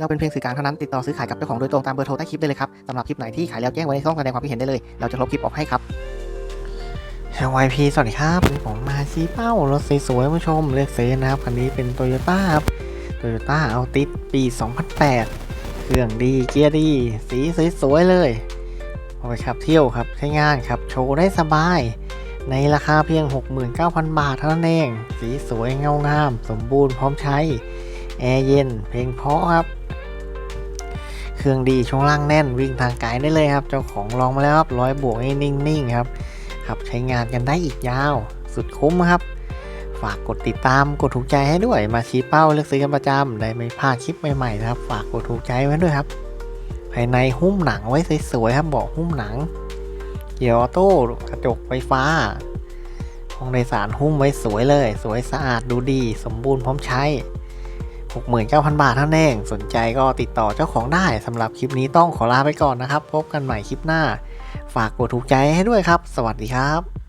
เราเป็นเพียงสื่อกลางเท่านั้นติดต่อซื้อขายกับเจ้าของโดยตรงตามเบอร์โทรใต้คลิปได้เลยครับสำหรับคลิปไหนที่ขายแล้วแจ้งไว้ในช่องแสดงความคิดเห็นได้เลย เราจะลบคลิปออกให้ครับ YP สวัสดีครับวันนี้ผมมาชี้เป้ารถสวยๆผู้ชมเลือกซื้อนะครับคันนี้เป็น Toyota ครับ Toyota Altis ปี 2008 เครื่องดีเกียร์ดี สีสวยๆเลยเอาไปขับเที่ยวครับใช้งานครับโชว์ได้สบาย ในราคาเพียง 69,000 บาทเท่านั้นเอง สีสวยเงางาม สมบูรณ์พร้อมใช้ แอร์เย็น เพลงเพราะครับ เครื่องดีช่วงล่างแน่นวิ่งทางไกลได้เลยครับ เจ้าของลองมาแล้วครับร้อยบวกให้นิ่งๆครับครับใช้งานกันได้อีกยาว สุดคุ้มครับ ฝากกดติดตามกดถูกใจให้ด้วยมาชี้เป้าเลือกซื้อกันประจำได้ไม่พลาดคลิปใหม่ๆนะครับ ฝากกดถูกใจไว้ด้วยครับ ภายในหุ้มหนังไว้สวยๆครับเบาะหุ้มหนังเกียร์ออโต้กระจกไฟฟ้าห้องโดยสารหุ้มไว้สวยเลย สวยสะอาดดูดี สมบูรณ์พร้อมใช้ 69,000 บาทเท่านั้นเอง สนใจก็ติดต่อเจ้าของได้สำหรับคลิปนี้ต้องขอลาไปก่อนนะครับ พบกันใหม่คลิปหน้า ฝากกดถูกใจให้ด้วยครับ สวัสดีครับ